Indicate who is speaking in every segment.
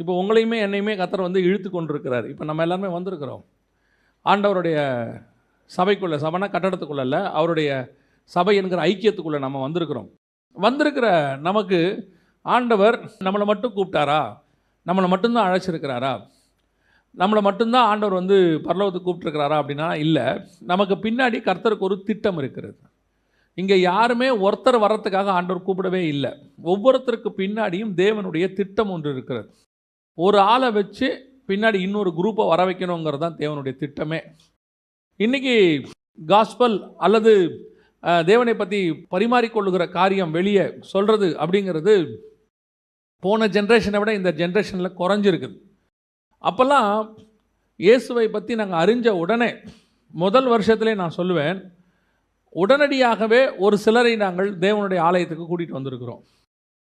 Speaker 1: இப்போ உங்களையுமே என்னையுமே கத்தர் வந்து இழுத்து கொண்டிருக்கிறார். இப்போ நம்ம எல்லாருமே வந்திருக்கிறோம். ஆண்டவருடைய சபைக்குள்ளே சபைனா கட்டடத்துக்குள்ள இல்லை அவருடைய சபை என்கிற ஐக்கியத்துக்குள்ளே நம்ம வந்திருக்கிறோம். வந்திருக்கிற நமக்கு ஆண்டவர் நம்மளை மட்டும் கூப்பிட்டாரா? நம்மளை மட்டும்தான் அழைச்சிருக்கிறாரா? நம்மளை மட்டும்தான் ஆண்டவர் வந்து பரலோகத்துக்கு கூப்பிட்டுருக்கிறாரா அப்படின்னா இல்லை. நமக்கு பின்னாடி கர்த்தருக்கு ஒரு திட்டம் இருக்கிறது. இங்கே யாருமே ஒருத்தர் வர்றதுக்காக ஆண்டவர் கூப்பிடவே இல்லை. ஒவ்வொருத்தருக்கு பின்னாடியும் தேவனுடைய திட்டம் ஒன்று இருக்கிறது. ஒரு ஆளை வச்சு பின்னாடி இன்னொரு குரூப்பை வர வைக்கணுங்கிறது தான் தேவனுடைய திட்டமே. இன்றைக்கி காஸ்பல் அல்லது தேவனை பற்றி பரிமாறிக்கொள்ளுகிற காரியம் வெளியே சொல்கிறது அப்படிங்கிறது போன ஜென்ரேஷனை விட இந்த ஜென்ரேஷனில் குறைஞ்சிருக்குது. அப்போல்லாம் இயேசுவை பற்றி நாங்கள் அறிஞ்ச உடனே முதல் வருஷத்திலே நான் சொல்லுவேன் உடனடியாகவே ஒரு சிலரை நாங்கள் தேவனுடைய ஆலயத்துக்கு கூட்டிகிட்டு வந்திருக்கிறோம்.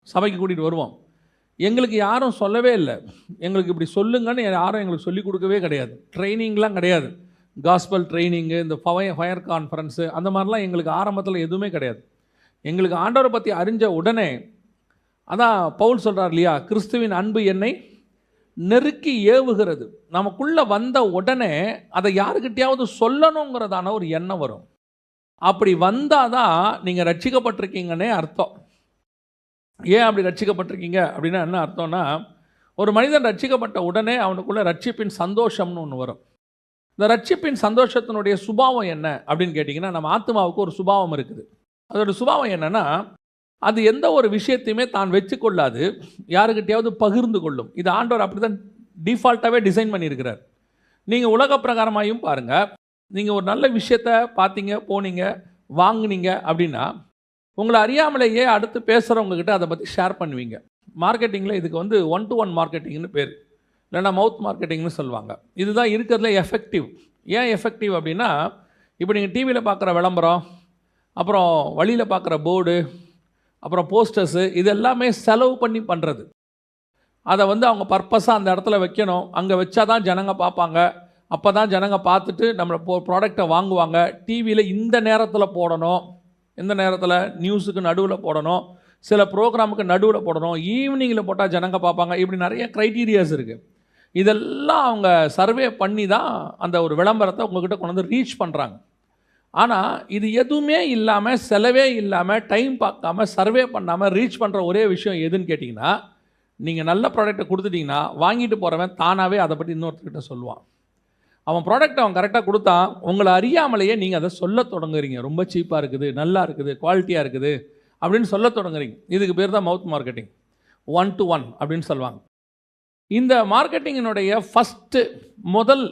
Speaker 1: சபைக்கு கூட்டிகிட்டு வருவோம். எங்களுக்கு யாரும் சொல்லவே இல்லை. எங்களுக்கு இப்படி சொல்லுங்கன்னு யாரும் எங்களுக்கு சொல்லிக் கொடுக்கவே கிடையாது. ட்ரைனிங்லாம் கிடையாது. காஸ்பல் ட்ரைனிங்கு இந்த ஃபயர் ஃபயர் கான்ஃபரன்ஸு அந்த மாதிரிலாம் எங்களுக்கு ஆரம்பத்தில் எதுவுமே கிடையாது. எங்களுக்கு ஆண்டவரை பற்றி அறிஞ்ச உடனே அதான் பவுல் சொல்கிறார் இல்லையா? கிறிஸ்துவின் அன்பு என்னை நெருக்கி ஏவுகிறது. நமக்குள்ளே வந்த உடனே அதை யாருக்கிட்டையாவது சொல்லணுங்கிறதான ஒரு எண்ணம் வரும். அப்படி வந்தால் தான் நீங்கள் ரட்சிக்கப்பட்டிருக்கீங்கன்னே அர்த்தம். ஏன் அப்படி ரட்சிக்கப்பட்டிருக்கீங்க? அப்படின்னா என்ன அர்த்தம்னா ஒரு மனிதன் ரட்சிக்கப்பட்ட உடனே அவனுக்குள்ளே ரட்சிப்பின் சந்தோஷம்னு ஒன்று வரும். இந்த ரட்சிப்பின் சந்தோஷத்தினுடைய சுபாவம் என்ன அப்படின்னு கேட்டிங்கன்னா நம்ம ஆத்மாவுக்கு ஒரு சுபாவம் இருக்குது. அதோட சுபாவம் என்னன்னா அது எந்த ஒரு விஷயத்தையுமே தான் வச்சுக்கொள்ளாது. யாருக்கிட்டையாவது பகிர்ந்து கொள்ளும். இது ஆண்டவர் அப்படி தான் டிஃபால்ட்டாகவே டிசைன் பண்ணியிருக்கிறார். நீங்கள் உலக பிரகாரமாயும் பாருங்கள் நீங்கள் ஒரு நல்ல விஷயத்த பார்த்தீங்க போனீங்க வாங்குனீங்க அப்படின்னா உங்களை அறியாமலேயே அடுத்து பேசுகிறவங்கக்கிட்ட அதை பற்றி ஷேர் பண்ணுவீங்க. மார்க்கெட்டிங்கில் இதுக்கு வந்து ஒன் டு ஒன் மார்க்கெட்டிங்னு பேர். இல்லைன்னா மவுத் மார்க்கெட்டிங்னு சொல்லுவாங்க. இதுதான் இருக்கிறதுல எஃபெக்டிவ் ஏன் எஃபெக்டிவ் அப்படின்னா இப்போ நீங்கள் டிவியில் பார்க்குற விளம்பரம் அப்புறம் வழியில் பார்க்குற போர்டு அப்புறம் போஸ்டர்ஸு இது எல்லாமே செலவு பண்ணி பண்ணுறது அதை வந்து அவங்க பர்பஸாக அந்த இடத்துல வைக்கணும். அங்கே வச்சா தான் ஜனங்க பார்ப்பாங்க. அப்போ தான் ஜனங்க பார்த்துட்டு நம்மளை ப்ராடக்டை வாங்குவாங்க. டிவியில் இந்த நேரத்தில் போடணும். எந்த நேரத்தில் நியூஸுக்கு நடுவில் போடணும் சில ப்ரோக்ராமுக்கு நடுவில் போடணும் ஈவினிங்கில் போட்டால் ஜனங்க பார்ப்பாங்க. இப்படி நிறைய க்ரைட்டீரியாஸ் இருக்குது இதெல்லாம் அவங்க சர்வே பண்ணி தான் அந்த ஒரு விளம்பரத்தை உங்ககிட்ட கொண்டு வந்து ரீச் பண்ணுறாங்க ஆனால் இது எதுவுமே இல்லாமல் செலவே இல்லாமல் டைம் பார்க்காம சர்வே பண்ணாமல் ரீச் பண்ணுற ஒரே விஷயம் எதுன்னு கேட்டிங்கன்னா நீங்கள் நல்ல ப்ராடக்ட்டை கொடுத்துட்டிங்கன்னா வாங்கிட்டு போகிறவன் தானாகவே அதை பற்றி இன்னொருத்தர்கிட்ட சொல்லுவான். அவன் ப்ராடக்ட் அவன் கரெக்டாக கொடுத்தான். உங்களை அறியாமலேயே நீங்கள் அதை சொல்ல தொடங்குறீங்க. ரொம்ப சீப்பாக இருக்குது நல்லா இருக்குது குவாலிட்டியாக இருக்குது அப்படின்னு சொல்ல தொடங்குறீங்க. இதுக்கு பேர் தான் mouth marketing one to one அப்படின்னு சொல்லுவாங்க. இந்த மார்க்கெட்டிங்கினுடைய ஃபஸ்ட்டு முதல்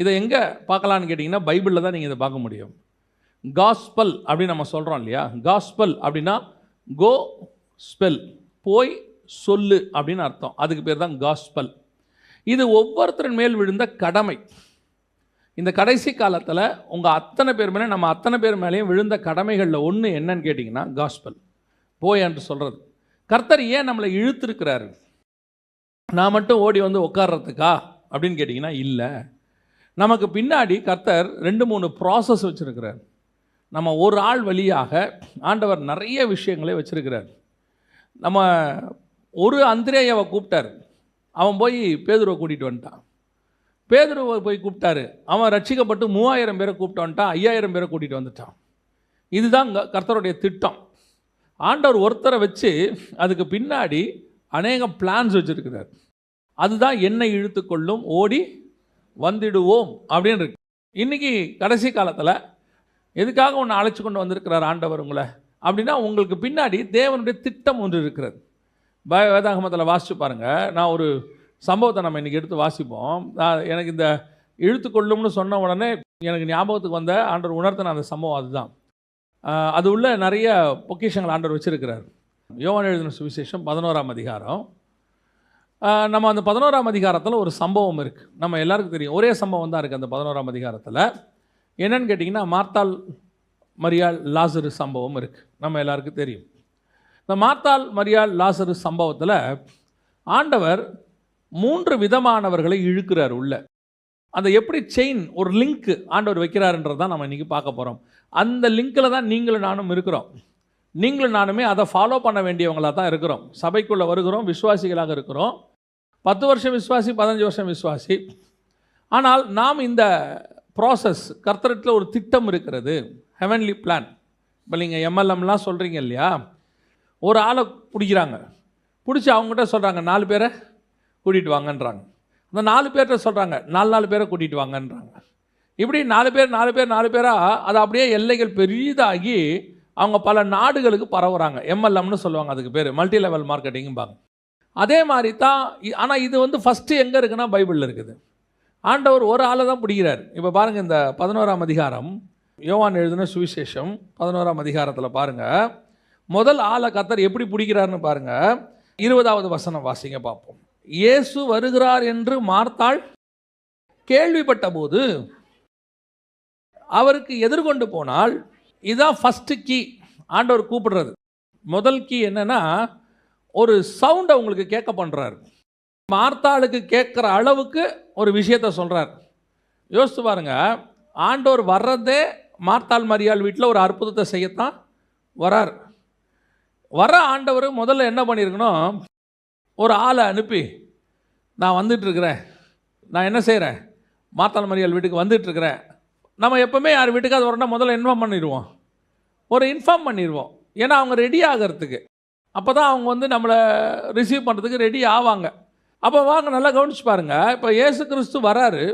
Speaker 1: இதை எங்கே பார்க்கலான்னு கேட்டிங்கன்னா பைபிளில் தான் நீங்கள் இதை பார்க்க முடியும். காஸ்பல் அப்படின்னு நம்ம சொல்கிறோம் இல்லையா? காஸ்பல் அப்படின்னா கோ ஸ்பெல் போய் சொல்லு அப்படின்னு அர்த்தம். அதுக்கு பேர் தான் காஸ்பல் இது ஒவ்வொருத்தரின் மேல் விழுந்த கடமை. இந்த கடைசி காலத்தில் உங்கள் அத்தனை பேர் மேலே நம்ம அத்தனை பேர் மேலேயும் விழுந்த கடமைகளில் ஒன்று என்னன்னு கேட்டிங்கன்னா காஸ்பல் போய் என்று சொல்கிறது கர்த்தர் ஏன் நம்மளை இழுத்துருக்கிறாரு? நான் மட்டும் ஓடி வந்து உட்கார்றதுக்கா? அப்படின்னு கேட்டிங்கன்னா இல்லை. நமக்கு பின்னாடி கர்த்தர் ரெண்டு மூணு ப்ராசஸ் வச்சுருக்கிறார். நம்ம ஒரு ஆள் வழியாக ஆண்டவர் நிறைய விஷயங்களை வச்சுருக்கிறார். நம்ம ஒரு அந்திரேயாவை கூப்பிட்டார். அவன் போய் பேதுருவை கூட்டிகிட்டு வந்துட்டான். பேதுருவை போய் கூப்பிட்டாரு. அவன் ரட்சிக்கப்பட்டு மூவாயிரம் பேரை கூப்பிட்டு வந்துட்டான் ஐயாயிரம் பேரை கூட்டிகிட்டு வந்துட்டான். இதுதான் கர்த்தருடைய திட்டம். ஆண்டவர் ஒருத்தரை வச்சு அதுக்கு பின்னாடி அநேக பிளான்ஸ் வச்சுருக்கிறார். அதுதான் என்னை இழுத்துக்கொள்ளும் ஓடி வந்துடுவோம் அப்படின்னு இருக்கு. இன்றைக்கி கடைசி காலத்தில் எதுக்காக ஒன்று அழைச்சி கொண்டு வந்திருக்கிறார் ஆண்டவர் உங்களை? அப்படின்னா உங்களுக்கு பின்னாடி தேவனுடைய திட்டம் ஒன்று இருக்கிறது. பய வேதாகமத்தில் வாசித்து பாருங்கள் நான் ஒரு சம்பவத்தை நம்ம இன்றைக்கி எடுத்து வாசிப்போம். எனக்கு இந்த இழுத்துக்கொள்ளும்னு சொன்ன உடனே எனக்கு ஞாபகத்துக்கு வந்த ஆண்டவர் உணர்த்தின அந்த சம்பவம் அதுதான். அது உள்ள நிறைய பொக்கிஷங்கள் ஆண்டவர் வச்சுருக்கிறார். யோவான் எழுதின சுவிசேஷம் பதினோராம் அதிகாரம். நம்ம அந்த பதினோராம் அதிகாரத்தில் ஒரு சம்பவம் இருக்குது நம்ம எல்லாருக்கும் தெரியும். ஒரே சம்பவம் தான் இருக்குது அந்த பதினோராம் அதிகாரத்தில். என்னன்னு கேட்டிங்கன்னா மார்த்தாள் மரியாள் லாசரு சம்பவம் இருக்குது நம்ம எல்லாருக்கும் தெரியும். இந்த மார்த்தாள் மரியாள் லாசரு சம்பவத்தில் ஆண்டவர் மூன்று விதமானவர்களை இழுக்கிறார் உள்ள. அந்த எப்படி செயின் ஒரு லிங்க் ஆண்டவர் வைக்கிறாருன்றது தான் நம்ம இன்றைக்கி பார்க்க போகிறோம் அந்த லிங்க்கில் தான் நீங்களும் நானும் இருக்கிறோம். நீங்களும் நானுமே அதை ஃபாலோ பண்ண வேண்டியவங்களாக தான் இருக்கிறோம். சபைக்குள்ளே வருகிறோம் விசுவாசிகளாக இருக்கிறோம். பத்து வருஷம் விசுவாசி பதினஞ்சு வருஷம் விசுவாசி. ஆனால் நாம் இந்த ப்ராசஸ் கர்த்தரத்தில் ஒரு திட்டம் இருக்கிறது. ஹெவன்லி பிளான் இப்போ நீங்கள் எம்எல்எம்லாம் சொல்கிறீங்க இல்லையா? ஒரு ஆளை பிடிக்கிறாங்க. பிடிச்சி அவங்ககிட்ட சொல்கிறாங்க நாலு பேரை கூட்டிகிட்டு வாங்கன்றாங்க. அந்த நாலு பேர்கிட்ட சொல்கிறாங்க நாலு நாலு பேரை கூட்டிகிட்டு வாங்கன்றாங்க. இப்படி நாலு பேர் நாலு பேர் நாலு பேராக அது அப்படியே எல்லைகள் பெரிதாகி அவங்க பல நாடுகளுக்கு பரவுறாங்க. எம்எல்எம்னு சொல்லுவாங்க அதுக்கு பேர் மல்டி லெவல் மார்க்கெட்டிங்கும்பாங்க அதே மாதிரி தான் ஆனால் இது வந்து ஃபஸ்ட்டு எங்கே இருக்குன்னா பைபிளில் இருக்குது. ஆண்டவர் ஒரு ஆளை தான் பிடிக்கிறார். இப்போ பாருங்கள் இந்த பதினோராம் அதிகாரம் யோவான் எழுதின சுவிசேஷம் பதினோராம் அதிகாரத்தில் பாருங்கள் முதல் ஆளை கத்தர் எப்படி பிடிக்கிறாருன்னு பாருங்கள் இருபதாவது வசனம் வாசிங்க பார்ப்போம். இயேசு வருகிறார் என்று மார்த்தாள் கேள்விப்பட்ட போது அவருக்கு எதிர்கொண்டு போனால் இதான் ஃபஸ்ட்டு கீ ஆண்டவர் கூப்பிடுறது முதல் கீ என்னென்னா ஒரு சவுண்டை உங்களுக்கு கேட்க பண்ணுறாரு மார்த்தாளுக்கு கேட்குற அளவுக்கு ஒரு விஷயத்த சொல்கிறார் யோசித்து பாருங்க ஆண்டவர் வர்றதே மார்த்தாள் மரியாள் வீட்டில் ஒரு அற்புதத்தை செய்யத்தான் வரார். வர ஆண்டவர் முதல்ல என்ன பண்ணியிருக்கணும் ஒரு ஆளை அனுப்பி நான் வந்துட்டுருக்கிறேன். நான் என்ன செய்கிறேன் மாத்தாள் மரியாள் வீட்டுக்கு வந்துட்டுருக்கிறேன். நம்ம எப்போவுமே யார் வீட்டுக்காவது வரணும் முதல்ல இன்ஃபார்ம் பண்ணிடுவோம். ஒரு இன்ஃபார்ம் பண்ணிடுவோம். ஏன்னா அவங்க ரெடி ஆகிறதுக்கு. அப்போ தான் அவங்க வந்து நம்மளை ரிசீவ் பண்ணுறதுக்கு ரெடி ஆவாங்க. அப்போ வாங்க நல்லா கவனிச்சு பாருங்கள் இப்போ இயேசு கிறிஸ்து வராரு.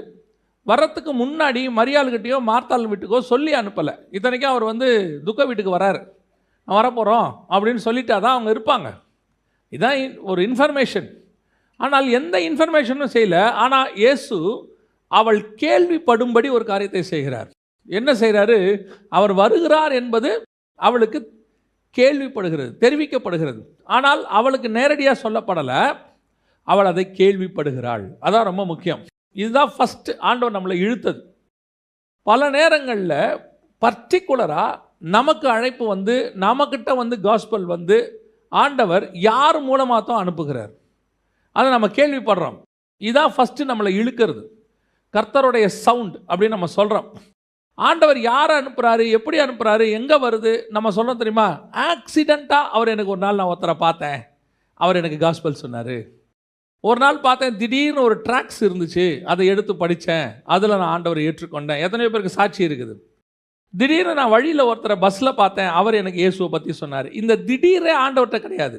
Speaker 1: வர்றதுக்கு முன்னாடி மரியாள்கிட்டயோ மார்த்தாள் வீட்டுக்கோ சொல்லி அனுப்பலை. இத்தனைக்கும் அவர் வந்து துக்க வீட்டுக்கு வராரு. வரப்போகிறோம் அப்படின்னு சொல்லிட்டா தான் அவங்க இருப்பாங்க. இதான் இன்- ஒரு இன்ஃபர்மேஷன் ஆனால் எந்த இன்ஃபர்மேஷனும் செய்யலை. ஆனால் இயேசு அவள் கேள்விப்படும்படி ஒரு காரியத்தை செய்கிறார். என்ன செய்கிறாரு அவர் வருகிறார் என்பது அவளுக்கு கேள்விப்படுகிறது தெரிவிக்கப்படுகிறது. ஆனால் அவளுக்கு நேரடியாக சொல்லப்படலை. அவள் அதை கேள்விப்படுகிறாள். அதான் ரொம்ப முக்கியம். இதுதான் ஃபஸ்ட்டு ஆண்டவர் நம்மளை இழுத்தது. பல நேரங்களில் பர்டிகுலராக நமக்கு அழைப்பு வந்து நமக்கிட்ட வந்து காஸ்பல் வந்து ஆண்டவர் யார் மூலமாக தான் அனுப்புகிறார்? அதை நம்ம கேள்விப்படுறோம். இதான் ஃபஸ்ட்டு நம்மளை இழுக்கிறது. கர்த்தருடைய சவுண்ட் அப்படின்னு நம்ம சொல்கிறோம் ஆண்டவர் யாரை அனுப்புகிறாரு எப்படி அனுப்புகிறாரு எங்கே வருது? நம்ம சொல்கிறோம் தெரியுமா? ஆக்சிடெண்ட்டாக அவர் எனக்கு ஒரு நாள் நான் ஒருத்தரை பார்த்தேன். அவர் எனக்கு காஸ்பல் சொன்னார். ஒரு நாள் பார்த்தேன் திடீர்னு ஒரு ட்ராக்ஸ் இருந்துச்சு. அதை எடுத்து படித்தேன். அதில் நான் ஆண்டவரை ஏற்றுக்கொண்டேன். எத்தனையோ பேருக்கு சாட்சி இருக்குது. திடீர்னு நான் வழியில் ஒருத்தரை பஸ்ஸில் பார்த்தேன். அவர் எனக்கு இயேசுவை பற்றி சொன்னார். இந்த திடீரே ஆண்டவர்கிட்ட கிடையாது.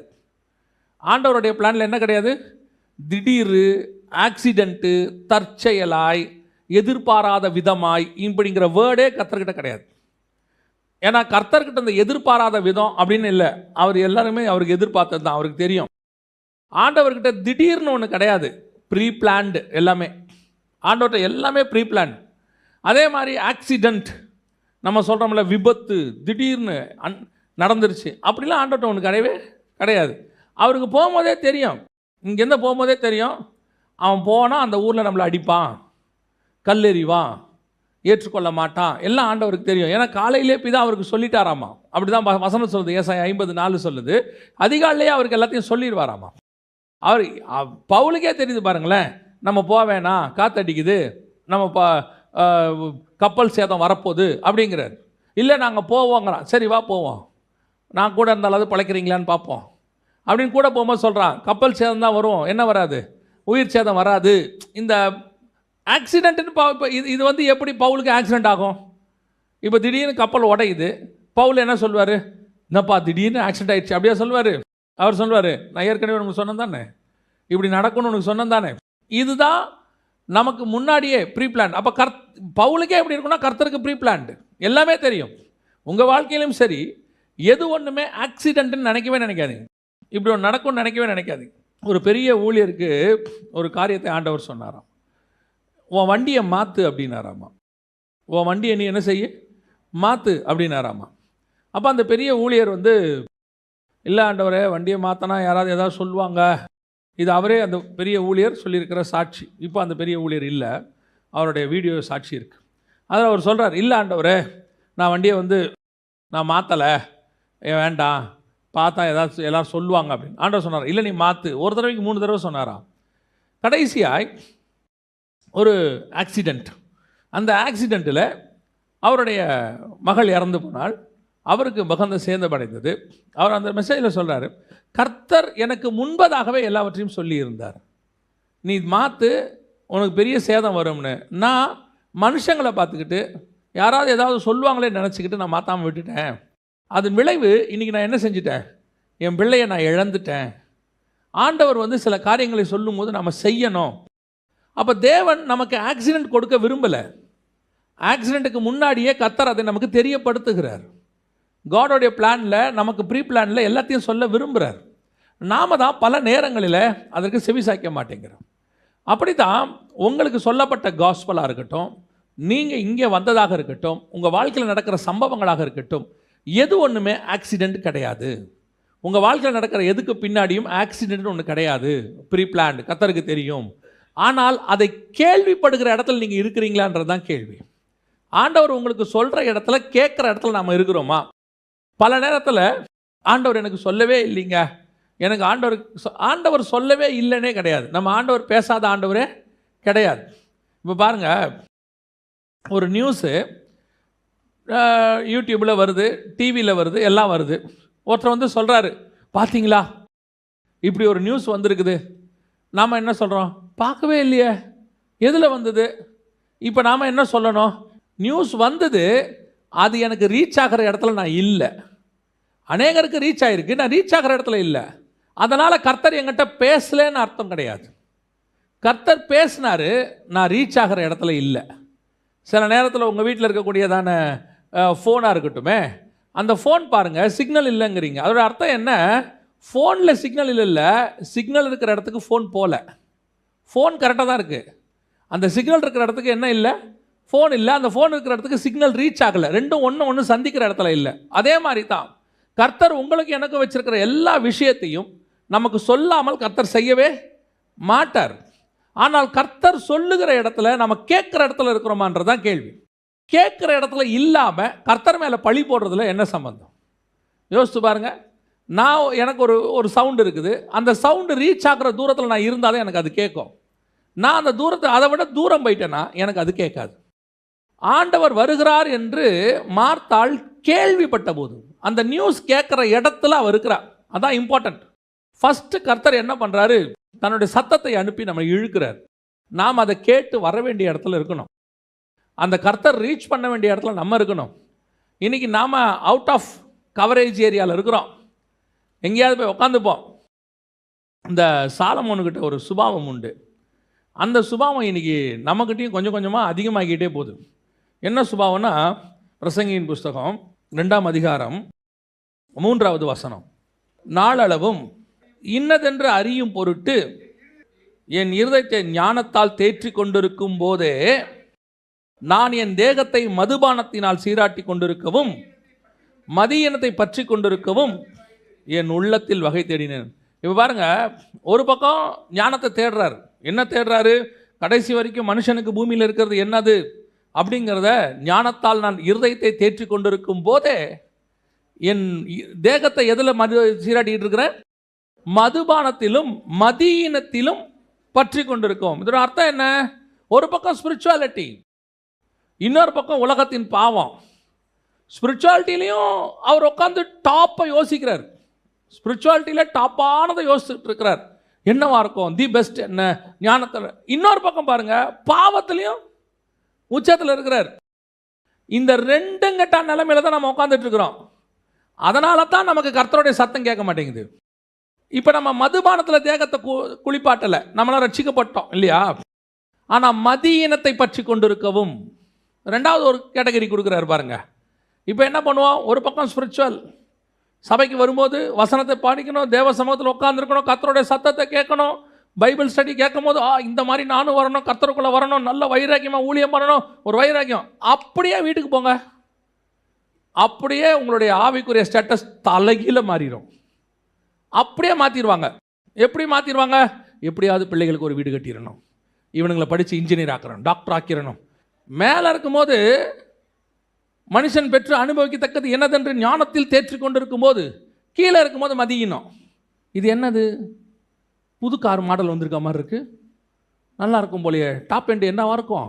Speaker 1: ஆண்டவருடைய பிளானில் என்ன கிடையாது? திடீர் ஆக்சிடெண்ட்டு தற்செயலாய் எதிர்பாராத விதமாய் இப்படிங்கிற வேர்டே கர்த்தர்கிட்ட கிடையாது. ஏன்னா கர்த்தர்கிட்ட இந்த எதிர்பாராத விதம் அப்படின்னு இல்லை. அவர் எல்லாருமே அவருக்கு எதிர்பார்த்தது தான். அவருக்கு தெரியும். ஆண்டவர்கிட்ட திடீர்னு ஒன்று கிடையாது. ப்ரீ பிளான்டு எல்லாமே. ஆண்டவர்கிட்ட எல்லாமே ப்ரீ பிளான் அதே மாதிரி ஆக்சிடெண்ட் நம்ம சொல்கிறோம்ல விபத்து திடீர்னு அன் நடந்துருச்சு. அப்படிலாம் ஆண்டவர்கிட்ட ஒன்று கிடையவே கிடையாது. அவருக்கு போகும்போதே தெரியும். இங்கேருந்து போகும்போதே தெரியும். அவன் போனால் அந்த ஊரில் நம்மளை அடிப்பான். கல்லெறிவான். ஏற்றுக்கொள்ள மாட்டான். எல்லாம் ஆண்டவருக்கு தெரியும். ஏன்னா காலையிலே போய் தான் அவருக்கு சொல்லிட்டாராமா? அப்படி தான் வசனம் சொல்லுது. ஏசாய் ஐம்பது நாலு சொல்லுது. அதிகாலையே அவருக்கு எல்லாத்தையும் சொல்லிடுவாராமா? அவர் பவுலுக்கே தெரியுது பாருங்களேன். நம்ம போக வேணாம். காத்தடிக்குது. நம்ம ப கப்பல் சேதம் வரப்போகுது அப்படிங்கிறார். இல்லை நாங்கள் போவோங்கிறான். சரி வா போவோம். நான் கூட இருந்தாலாவது பழைக்கிறீங்களான்னு பார்ப்போம். அப்படின்னு கூட போகும்போது சொல்கிறான் கப்பல் சேதம் தான் வரும். என்ன வராது? உயிர் சேதம் வராது. இந்த ஆக்சிடென்ட்னு பா இப்போ இது இது வந்து எப்படி பவுலுக்கு ஆக்சிடெண்ட் ஆகும்? இப்போ திடீர்னு கப்பல் உடையுது. பவுல் என்ன சொல்வார்? என்னப்பா திடீர்னு ஆக்சிடென்ட் ஆகிடுச்சு அப்படியே சொல்லுவார் அவர் சொல்லுவார் நான் ஏற்கனவே உனக்கு சொன்னேன் தானே? இப்படி நடக்கும்னு உனக்கு சொன்னேன் தானே? இதுதான் நமக்கு முன்னாடியே ப்ரீ பிளான் அப்போ கர் பவுலுக்கே எப்படி இருக்குன்னா கர்த்தருக்கு ப்ரீ பிளான்டு எல்லாமே தெரியும். உங்கள் வாழ்க்கையிலும் சரி எது ஒன்றுமே ஆக்சிடென்ட்னு நினைக்கவே நினைக்காதீங்க. இப்படி ஒன்று நடக்கும்னு நினைக்கவே நினைக்காதீங்க. ஒரு பெரிய ஊழியருக்கு ஒரு காரியத்தை ஆண்டவர் சொன்னாராம். உன் வண்டியை மாற்று அப்படின்னாராமா. உன் வண்டியை நீ என்ன செய்ய? மாற்று அப்படின்னாராமா. அப்போ அந்த பெரிய ஊழியர் வந்து இல்லை ஆண்டவரே வண்டியை மாற்றினா யாராவது ஏதாவது சொல்லுவாங்க. இது அவரே அந்த பெரிய ஊழியர் சொல்லியிருக்கிற சாட்சி. இப்போ அந்த பெரிய ஊழியர் இல்லை. அவருடைய வீடியோ சாட்சி இருக்குது அதில் அவர் சொல்கிறார் இல்லை ஆண்டவரே நான் வண்டியை வந்து நான் மாற்றலை வேண்டாம். பார்த்தா ஏதாவது எல்லோரும் சொல்லுவாங்க அப்படின்னு. ஆண்டவர் சொன்னார் இல்லை நீ மாற்று ஒரு தடவைக்கு மூணு தடவை சொன்னாராம். கடைசியாய் ஒரு ஆக்சிடெண்ட் அந்த ஆக்சிடெண்ட்டில் அவருடைய மகள் இறந்து போனால் அவருக்கு மகந்த சேதமடைந்தது. அவர் அந்த மெசேஜில் சொல்கிறாரு கர்த்தர் எனக்கு முன்பதாகவே எல்லாவற்றையும் சொல்லியிருந்தார். நீ மாற்று உனக்கு பெரிய சேதம் வரும்னு. நான் மனுஷங்களை பார்த்துக்கிட்டு யாராவது ஏதாவது சொல்லுவாங்களே நினச்சிக்கிட்டு நான் மாற்றாமல் விட்டுட்டேன். அதன் விளைவு இன்றைக்கி நான் என்ன செஞ்சிட்டேன்? என் பிள்ளையை நான் இழந்துட்டேன். ஆண்டவர் வந்து சில காரியங்களை சொல்லும்போது நம்ம செய்யணும். அப்போ தேவன் நமக்கு ஆக்சிடெண்ட் கொடுக்க விரும்பலை. ஆக்சிடெண்ட்டுக்கு முன்னாடியே கத்தர் அதை நமக்கு தெரியப்படுத்துகிறார். காடோடைய பிளானில் நமக்கு ப்ரீ பிளானில் எல்லாத்தையும் சொல்ல விரும்புகிறார் நாம தான் பல நேரங்களில் அதற்கு செவிசாய்க்க மாட்டேங்கிறோம். அப்படி தான் உங்களுக்கு சொல்லப்பட்ட காஸ்பலாக இருக்கட்டும் நீங்கள் இங்கே வந்ததாக இருக்கட்டும் உங்கள் வாழ்க்கையில் நடக்கிற சம்பவங்களாக இருக்கட்டும் எது ஒன்றுமே ஆக்சிடெண்ட் கிடையாது. உங்கள் வாழ்க்கையில் நடக்கிற எதுக்கு பின்னாடியும் ஆக்சிடென்ட்னு ஒன்று கிடையாது. ப்ரீ பிளான்டு கத்தருக்கு தெரியும். ஆனால் அதை கேள்விப்படுகிற இடத்துல நீங்கள் இருக்கிறீங்களான்றது தான் கேள்வி. ஆண்டவர் உங்களுக்கு சொல்கிற இடத்துல கேட்குற இடத்துல நாம் இருக்கிறோமா? பல நேரத்தில் ஆண்டவர் எனக்கு சொல்லவே இல்லைங்க. எனக்கு ஆண்டவர் சொ- ஆண்டவர் சொல்லவே இல்லைன்னே கிடையாது. நம்ம ஆண்டவர் பேசாத ஆண்டவரே கிடையாது. இப்போ பாருங்கள் ஒரு நியூஸு யூடியூப்பில் வருது டிவியில் வருது எல்லாம் வருது. ஒருத்தர் வந்து சொல்கிறாரு பார்த்தீங்களா இப்படி ஒரு நியூஸ் வந்திருக்குது. நாம் என்ன சொல்கிறோம் பார்க்கவே இல்லையே. எதில் வந்தது? இப்போ நாம் என்ன சொல்லணும்? நியூஸ் வந்தது அது எனக்கு ரீச் ஆகிற இடத்துல நான் இல்லை. அநேகருக்கு ரீச் ஆகிருக்கு நான் ரீச் ஆகிற இடத்துல இல்லை. அதனால் கர்த்தர் என்கிட்ட பேசலேன்னு அர்த்தம் கிடையாது. கர்த்தர் பேசினார் நான் ரீச் ஆகிற இடத்துல இல்லை. சில நேரத்தில் உங்கள் வீட்டில் இருக்கக்கூடியதான ஃபோனாக இருக்கட்டுமே அந்த ஃபோன் பாருங்கள் சிக்னல் இல்லைங்கிறீங்க. அதோட அர்த்தம் என்ன? ஃபோனில் சிக்னல் இல்லை சிக்னல் இருக்கிற இடத்துக்கு ஃபோன் போகல ஃபோன் கரெக்டாக தான் இருக்குது அந்த சிக்னல் இருக்கிற இடத்துக்கு என்ன இல்லை? ஃபோன் இல்லை. அந்த ஃபோன் இருக்கிற இடத்துக்கு சிக்னல் ரீச் ஆகலை. ரெண்டும் ஒன்று ஒன்று சந்திக்கிற இடத்துல இல்லை. அதே மாதிரி தான். கர்த்தர் உங்களுக்கு எனக்கு வச்சிருக்கிற எல்லா விஷயத்தையும் நமக்கு சொல்லாமல் கர்த்தர் செய்யவே மாட்டார். ஆனால் கர்த்தர் சொல்லுகிற இடத்துல நம்ம கேட்குற இடத்துல இருக்கிறோமான்றது தான் கேள்வி. கேட்குற இடத்துல இல்லாமல் கர்த்தர் மேலே பழி போடுறதுல என்ன சம்பந்தம்? யோசித்து பாருங்க. நான் எனக்கு ஒரு ஒரு சவுண்டு இருக்குது. அந்த சவுண்டு ரீச் ஆகிற தூரத்தில் நான் இருந்தால் தான் எனக்கு அது கேட்கும். நான் அந்த தூரத்தை அதை விட தூரம் போயிட்டேன்னா எனக்கு அது கேட்காது. ஆண்டவர் வருகிறார் என்று மார்த்தாள் கேள்விப்பட்ட போது அந்த நியூஸ் கேட்குற இடத்துல அவர் இருக்கிறார். அதான் இம்பார்ட்டன்ட் ஃபஸ்ட்டு கர்த்தர் என்ன பண்ணுறாரு தன்னுடைய சத்தத்தை அனுப்பி நம்ம இழுக்கிறார். நாம் அதை கேட்டு வர வேண்டிய இடத்துல இருக்கணும். அந்த கர்த்தர் ரீச் பண்ண வேண்டிய இடத்துல நம்ம இருக்கணும். இன்றைக்கி நாம் அவுட் ஆஃப் கவரேஜ் ஏரியாவில் இருக்கிறோம். எங்கேயாவது போய் உக்காந்துப்போம். இந்த சாலமோனுக்கிட்ட ஒரு சுபாவம் உண்டு. அந்த சுபாவம் இன்றைக்கி நம்மக்கிட்டேயும் கொஞ்சம் கொஞ்சமாக அதிகமாகிக்கிட்டே போகுது. என்ன சுபாவம்னா பிரசங்கியின் புஸ்தகம் ரெண்டாம் அதிகாரம் மூன்றாவது வசனம். நாளளவும் இன்னதென்று அறியும் பொருட்டு என் இருதயத்தை ஞானத்தால் தேற்றி கொண்டிருக்கும் போதே நான் என் தேகத்தை மதுபானத்தினால் சீராட்டி கொண்டிருக்கவும் மதியினத்தை பற்றி கொண்டிருக்கவும் என் உள்ளத்தில் வகை தேடினேன். இப்போ பாருங்க ஒரு பக்கம் ஞானத்தை தேடுறாரு. என்ன தேடுறாரு? கடைசி வரைக்கும் மனுஷனுக்கு பூமியில் இருக்கிறது என்னது? அப்படிங்கிறத ஞானத்தால் நான் இருதயத்தை தேற்றி கொண்டிருக்கும் போதே என் இ- தேகத்தை எதில் மது சீராட்டிகிட்டு இருக்கிறேன்? மதுபானத்திலும் மதியினத்திலும் பற்றி கொண்டிருக்கோம். இதோட அர்த்தம் என்ன? ஒரு பக்கம் ஸ்பிரிச்சுவாலிட்டி இன்னொரு பக்கம் உலகத்தின் பாவம். ஸ்பிரிச்சுவாலிட்டிலையும் அவர் உட்காந்து டாப்பை யோசிக்கிறார். ஸ்பிரிச்சுவாலிட்டியில் டாப்பானதை யோசிச்சுட்டு இருக்கிறார். என்னவா இருக்கும்? தி பெஸ்ட் என்ன? ஞானத்தில். இன்னொரு பக்கம் பாருங்க பாவத்திலையும் உச்சத்தில் இருக்கிறார். இந்த ரெண்டுங்கட்ட நிலைமையில தான் நம்ம உட்காந்துட்டு இருக்கிறோம். அதனால தான் நமக்கு கர்த்தருடைய சத்தம் கேட்க மாட்டேங்குது. இப்போ நம்ம மதுபானத்தில் தேகத்தை கு குளிப்பாட்டலை. நம்மளாம் ரட்சிக்கப்பட்டோம் இல்லையா? ஆனால் மதியினத்தை பற்றி கொண்டிருக்கவும் ரெண்டாவது ஒரு கேட்டகரி கொடுக்குறாரு பாருங்க. இப்போ என்ன பண்ணுவோம்? ஒரு பக்கம் ஸ்பிரிச்சுவல் சபைக்கு வரும்போது வசனத்தை பாடிக்கணும் தேவ சமூகத்தில் உட்காந்துருக்கணும் கர்த்தருடைய சத்தத்தை கேட்கணும் பைபிள் ஸ்டடி கேட்கும் போது ஆ இந்த மாதிரி நானும் வரணும் கர்த்தருக்குள்ளே வரணும் நல்ல வைராக்கியமாக ஊழியம் பண்ணணும் ஒரு வைராக்கியம். அப்படியே வீட்டுக்கு போங்க. அப்படியே உங்களுடைய ஆவிக்குரிய ஸ்டேட்டஸ் தலைகீழ மாறிடும் அப்படியே மாற்றிடுவாங்க எப்படி மாற்றிடுவாங்க எப்படியாவது பிள்ளைகளுக்கு ஒரு வீடு கட்டிடணும். இவனுங்களை படித்து இன்ஜினியர் ஆக்கிறணும் டாக்டர் ஆக்கிடணும். மேலே இருக்கும்போது மனுஷன் பெற்று அனுபவிக்கத்தக்கது என்னதென்று ஞானத்தில் தேற்றி கொண்டிருக்கும் போது கீழே இருக்கும்போது மதியினம். இது என்னது? புது கார் மாடல் வந்திருக்க மாதிரி இருக்குது நல்லா இருக்கும் போலயே. டாப் எண்டு என்னவாக இருக்கும்?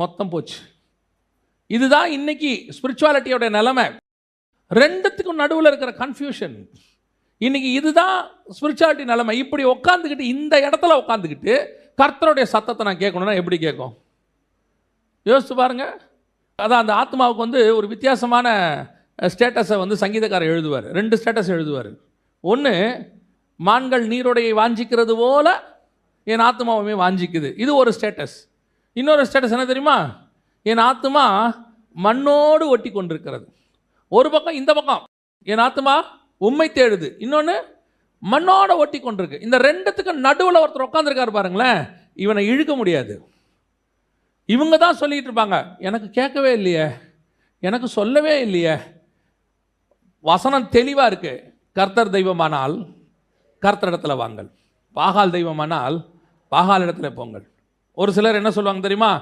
Speaker 1: மொத்தம் போச்சு. இதுதான் இன்னைக்கு ஸ்பிரிச்சுவாலிட்டியோட நிலைமை. ரெண்டுத்துக்கும் நடுவில் இருக்கிற கன்ஃபியூஷன் இன்னைக்கு இதுதான் ஸ்பிரிச்சுவாலிட்டி நிலைமை. இப்படி உட்காந்துக்கிட்டு இந்த இடத்துல உட்காந்துக்கிட்டு கர்த்தருடைய சத்தத்தை நான் கேட்கணும்னா எப்படி கேட்கும்? யோசித்து பாருங்க. அதான் அந்த ஆத்மாவுக்கு வந்து ஒரு வித்தியாசமான ஸ்டேட்டஸை வந்து சங்கீதக்காரர் எழுதுவார். ரெண்டு ஸ்டேட்டஸ் எழுதுவார். ஒன்று மான்கள் நீரோடையை வாஞ்சிக்கிறது போல என் ஆத்மாவுமே வாஞ்சிக்குது. இது ஒரு ஸ்டேட்டஸ் இன்னொரு ஸ்டேட்டஸ் என்ன தெரியுமா? என் ஆத்மா மண்ணோடு ஒட்டி கொண்டிருக்கிறது. ஒரு பக்கம் இந்த பக்கம். என் ஆத்மா உண்மை தேடுது. இன்னொன்று மண்ணோட ஒட்டி கொண்டிருக்கு. இந்த ரெண்டுத்துக்கு நடுவில் ஒருத்தர் உட்காந்துருக்காரு பாருங்களேன். இவனை இழுக்க முடியாது. இவங்க தான் சொல்லிகிட்டு இருப்பாங்க. எனக்கு கேட்கவே இல்லையே. எனக்கு சொல்லவே இல்லையே. வசனம் தெளிவாக இருக்குது கர்த்தர் தெய்வமானால் கர்த்தரிடத்தில் இடத்துல வாங்கள் பாகால் தெய்வமானால் பாகால் இடத்துல போங்கள். ஒரு சிலர் என்ன சொல்லுவாங்க தெரியுமா?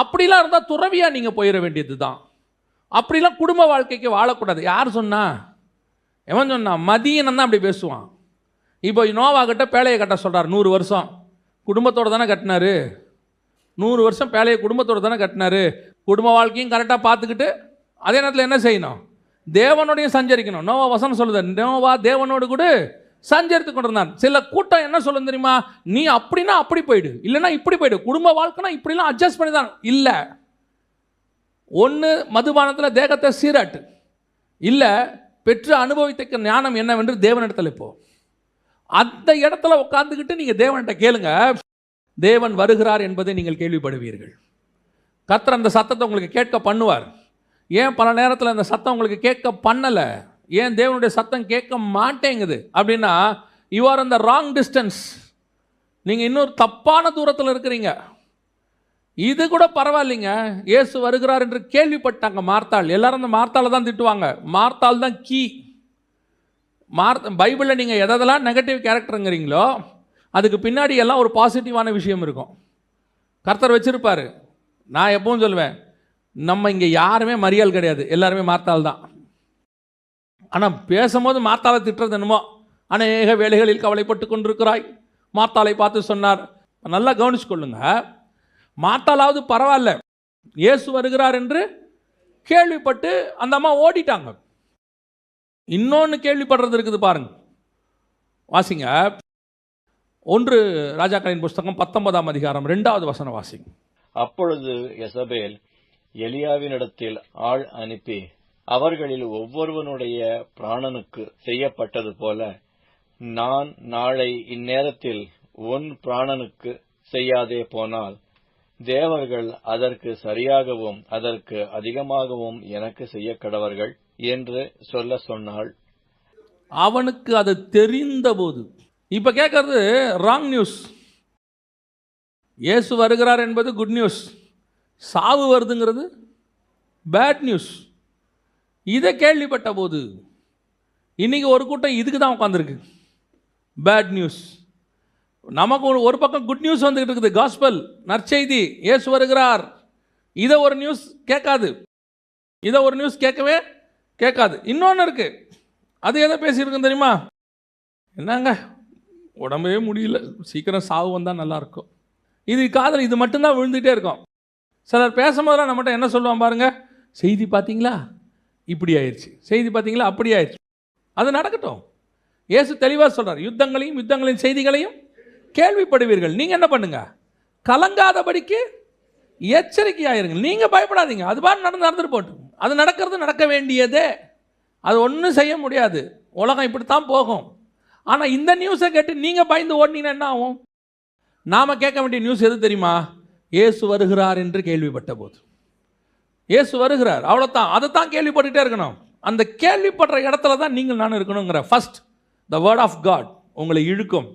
Speaker 1: அப்படிலாம் இருந்தால் துறவியாக நீங்கள் போயிட வேண்டியது தான் அப்படிலாம் குடும்ப வாழ்க்கைக்கு வாழக்கூடாது. யார் சொன்னா? எவன் சொன்னா? மதியனம் தான் அப்படி பேசுவான். இப்போ நோவா கிட்ட பேழையை கட்ட சொல்கிறார் நூறு வருஷம். குடும்பத்தோடு தானே கட்டினாரு? நூறு வருஷம் பேழையை குடும்பத்தோடு தானே கட்டினாரு? குடும்ப வாழ்க்கையும் கரெக்டாக பார்த்துக்கிட்டு அதே நேரத்தில் என்ன செய்யணும்? தேவனோடையும் சஞ்சரிக்கணும். நோவா வசனம் சொல்லுது நோவா தேவனோடு கூட சஞ்சரித்து கொண்டிருந்தான். சில கூட்டம் என்ன சொல்லும் தெரியுமா? நீ அப்படின்னா அப்படி போயிடு. இல்லைன்னா இப்படி போயிடு. குடும்ப வாழ்க்கைனா இப்படிலாம் அட்ஜஸ்ட் பண்ணி தான். இல்லை. ஒன்று மதுபானத்தில் தேகத்தை சீராட்டு. இல்லை பெற்று அனுபவித்தக்க ஞானம் என்னவென்று தேவனிடத்தில் இப்போ அந்த இடத்துல உட்காந்துக்கிட்டு நீங்கள் தேவன்கிட்ட கேளுங்க. தேவன் வருகிறார் என்பதை நீங்கள் கேள்விப்படுவீர்கள். கத்தர் அந்த சத்தத்தை உங்களுக்கு கேட்க பண்ணுவார். ஏன் பல நேரத்தில் அந்த சத்தம் உங்களுக்கு கேட்க பண்ணலை? ஏன் தேவனுடைய சத்தம் கேட்க மாட்டேங்குது? அப்படின்னா யூ ஆர் அந்த ராங் டிஸ்டன்ஸ் நீங்கள் இன்னொரு தப்பான தூரத்தில் இருக்கிறீங்க. இது கூட பரவாயில்லைங்க. இயேசு வருகிறார் என்று கேள்விப்பட்டாங்க மார்த்தாள். எல்லாரும் அந்த மார்த்தாளை தான் திட்டுவாங்க. மார்த்தாள் தான் கீ. மார் பைபிளில் நீங்கள் எதெல்லாம் நெகட்டிவ் கேரக்டருங்கிறீங்களோ அதுக்கு பின்னாடி எல்லாம் ஒரு பாசிட்டிவான விஷயம் இருக்கும். கர்த்தர் வச்சுருப்பார். நான் எப்பவும் சொல்லுவேன் நம்ம இங்கே யாருமே மரியாள் கிடையாது. எல்லாருமே மார்த்தாள் தான். ஆனால் பேசும்போது மார்த்தாளை திட்டுறது என்னமோ? அநேக வேலைகளில் கவலைப்பட்டு கொண்டிருக்கிறாய். மாத்தாளை பார்த்து சொன்னார் நல்லா கவனிச்சு கொள்ளுங்க மார்த்தாளாவது பரவாயில்ல. இயேசு வருகிறார் என்று கேள்விப்பட்டு அந்த அம்மா ஓடிட்டாங்க. இன்னொன்று கேள்விப்படுறது இருக்குது பாருங்க. வாசிங்க. ஒன்று ராஜாக்களின் புஸ்தகம் பத்தொன்பதாம் அதிகாரம் ரெண்டாவது வசனம் வாசிங்க.
Speaker 2: அப்பொழுது எசபேல் எலியாவினிடத்தில் ஆள் அனுப்பி அவர்களில் ஒவ்வொருவனுடைய பிராணனுக்கு செய்யப்பட்டது போல நான் நாளை இந்நேரத்தில் உன் பிராணனுக்கு செய்யாதே போனால் தேவர்கள் அதற்கு சரியாகவும் அதற்கு அதிகமாகவும் எனக்கு செய்ய கடவர்கள் என்று சொல்ல சொன்னாள்.
Speaker 1: அவனுக்கு அது தெரிந்தபோது இப்போ கேட்கறது ராங் நியூஸ் இயேசு வருகிறார் என்பது குட் நியூஸ் சாவு வருதுங்கிறது பேட் நியூஸ் இதை கேள்விப்பட்ட போது இன்னைக்கு ஒரு கூட்டம் இதுக்கு தான் உட்காந்துருக்கு பேட் நியூஸ் நமக்கு ஒரு ஒரு பக்கம் குட் நியூஸ் வந்துக்கிட்டு இருக்குது. காஸ்பல் நற்செய்தி இயேசு வருகிறார். இதை ஒரு நியூஸ் கேட்காது. இதை ஒரு நியூஸ் கேட்கவே கேட்காது. இன்னொன்று இருக்குது அது எதை பேசியிருக்கும் தெரியுமா? என்னங்க? உடம்பே முடியல. சீக்கிரம் சாவு வந்தால் நல்லாயிருக்கும் இது காதல் இது மட்டும்தான் விழுந்துகிட்டே இருக்கும். சிலர் பேசும்போதெல்லாம் நம்மகிட்ட என்ன சொல்லுவான் பாருங்கள் செய்தி பார்த்தீங்களா? இப்படி ஆயிடுச்சு. செய்தி பார்த்தீங்களா? அப்படி ஆயிடுச்சு. அது நடக்கட்டும். இயேசு தெளிவாக சொல்கிறார் யுத்தங்களையும் யுத்தங்களின் செய்திகளையும் கேள்விப்படுவீர்கள். நீங்கள் என்ன பண்ணுங்க? கலங்காதபடிக்கு எச்சரிக்கையாயிருங்கள். நீங்கள் பயப்படாதீங்க. அது பாட்டு நடந்து நடந்துட்டு போட்டு அது நடக்கிறது நடக்க வேண்டியதே. அது ஒன்றும் செய்ய முடியாது. உலகம் இப்படித்தான் போகும். ஆனால் இந்த நியூஸை கேட்டு நீங்கள் பயந்து ஓடினீங்கன்னா என்ன ஆகும்? நாம் கேட்க வேண்டிய நியூஸ் எது தெரியுமா? இயேசு வருகிறார் என்று கேள்விப்பட்ட போது இயேசு வருகிறார். அவ்வளோதான் அதை தான் கேள்விப்பட்டுகிட்டே இருக்கணும். அந்த கேள்விப்படுற இடத்துல தான் நீங்கள் நான் இருக்கணுங்கிற first the word of God உங்களை இழுக்கும்.